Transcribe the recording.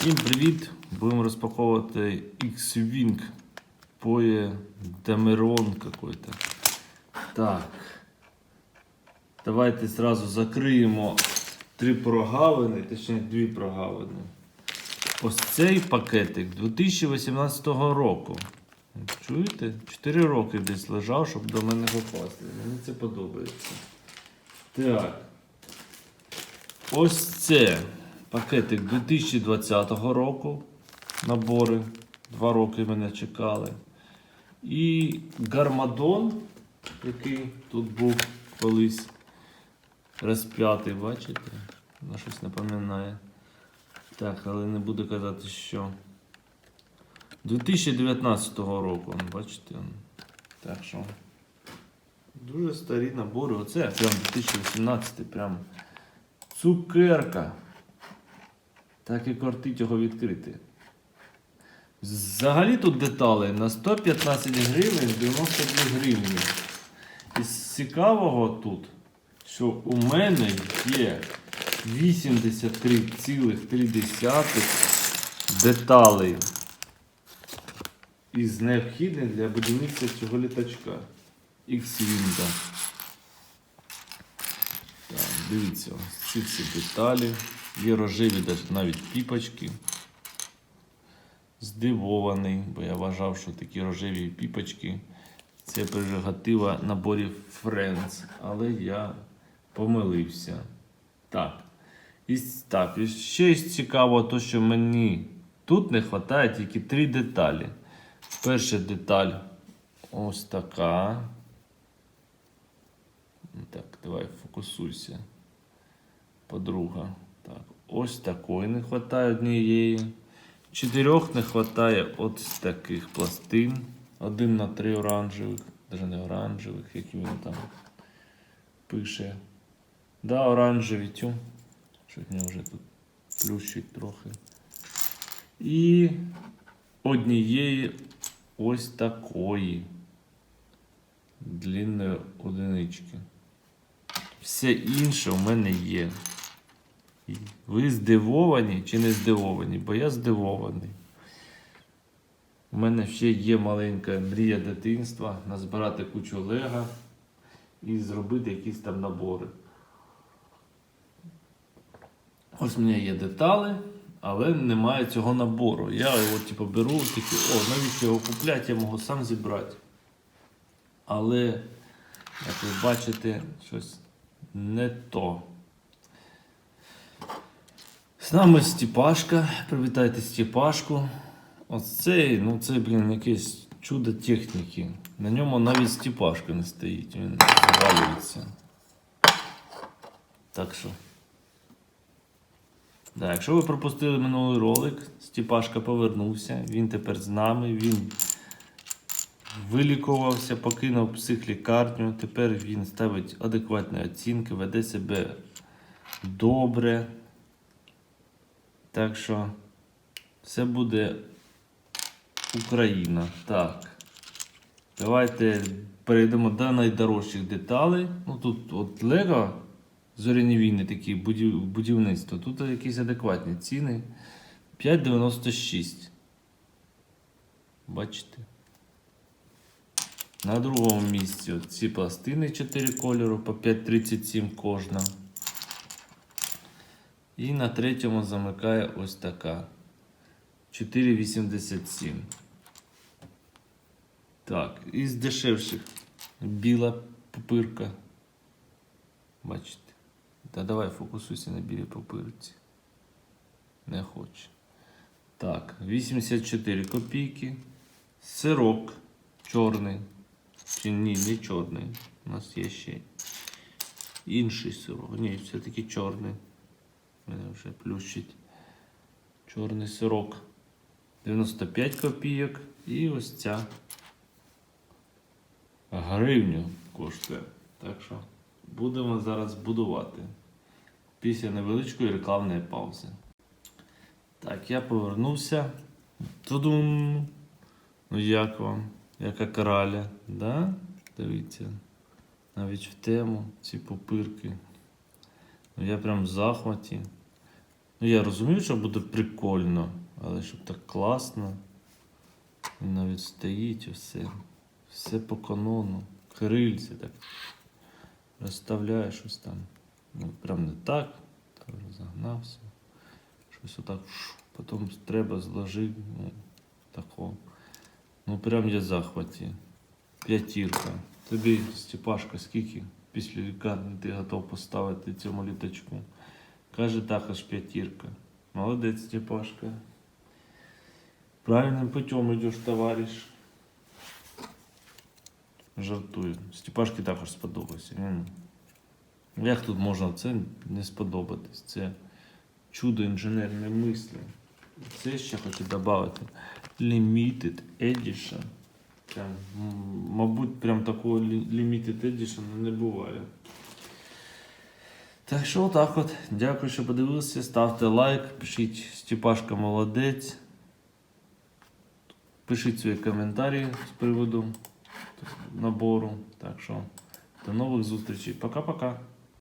Всім привіт! Будемо розпаковувати X-Wing Poe Dameron какой-то. Так. Давайте зразу закриємо три прогавини, точніше дві прогавини. Ось цей пакетик 2018 року. Чуєте? 4 роки десь лежав, щоб до мене попасти. Мені це подобається. Так. Ось це пакетик 2020 року. Набори. Два роки мене чекали. І гармадон, який тут був колись розп'ятий, бачите? На щось напоминає. Так, але не буду казати, що. 2019 року, бачите. Так що. Дуже старі набори. Оце прям 2018 прям цукерка. Так і кортить його відкрити. Взагалі тут деталі на 115 гривень 92 гривні. Із цікавого тут, що у мене є 83,3 деталей із необхідних для будівництва цього літачка. X-Wing. Дивіться, ці всі деталі. Є рожеві навіть- піпочки. Здивований, бо я вважав, що такі рожеві піпочки це прерогатива наборів Friends. Але я помилився. Так. І, так, і ще цікаво, то, що мені тут не вистачає тільки три деталі. Перша деталь ось така. Так, давай фокусуйся. Подруга. Так, ось такої не вистачає однієї. Чотирьох не вистачає от з таких пластин. Один на три оранжевих, навіть не оранжевих, які він там пише. Да, оранжеві тю. Що в вже тут плющить трохи. І однієї ось такої длинної одинички. Все інше у мене є. Ви здивовані чи не здивовані? Бо я здивований. У мене ще є маленька мрія дитинства назбирати кучу лего і зробити якісь там набори. Ось в мене є деталі, але немає цього набору. Я його типу, беру, тільки, о, навіщо його купляти, я можу сам зібрати. Але, як ви бачите, щось не то. З нами Степашка. Привітайте Степашку. Ось цей, ну це, блін, якесь чудо техніки. На ньому навіть Степашка не стоїть, він завалюється. Так що. Да, якщо ви пропустили минулий ролик, Степашка повернувся, він тепер з нами, він вилікувався, покинув психлікарню, тепер він ставить адекватні оцінки, веде себе добре. Так що все буде Україна. Так. Давайте перейдемо до найдорожчих деталей. Ну тут от Лего зоряні війни такі будів, будівництво. Тут якісь адекватні ціни. 5,96. Бачите? На другому місці ці пластини 4 кольору по 5,37 кожна. І на третьому замикає ось така. 4,87. Так, із дешевших біла пупирка. Бачите? Та давай фокусуйся на білій пупирці. Не хоче. Так, 84 копійки. Сирок чорний. Чи ні, не чорний. У нас є ще інший сирок. Ні, все-таки чорний. Мене вже плющить. Чорний сирок. 95 копійок. І ось ця гривню коштує. Так що будемо зараз будувати. Після невеличкої рекламної паузи. Так, я повернувся. Тудум. Ну як вам? Яка краля? Да? Дивіться. Навіть в тему ці попирки. Ну, я прям в захваті. Ну, я розумію, що буде прикольно, але щоб так класно. Він навіть стоїть і все. По канону. Крильці так. Розставляє щось там. Ну, прям не так. Та розогнався. Щось отак. Потім треба зложити. Ну, тако. Ну прям в захваті. П'ятірка. Тобі, Степашка, скільки після лікарні ти готов поставити цьому літачку? Каже, також п'ятірка. Молодець, Степашка. Правильним путем йдеш, товариш. Жартую. Степашки також сподобався. Як тут можна це не сподобатись? Це чудо інженерної мислі. Це ще хочу додати. Limited Edition. Прям, м, мабуть, прям такого Limited Edition не буває. Так що отак от. Дякую, що подивилися. Ставте лайк, пишіть Степашка молодець. Пишіть свої коментарі з приводу набору. Так що до нових зустрічей. Пока-пока.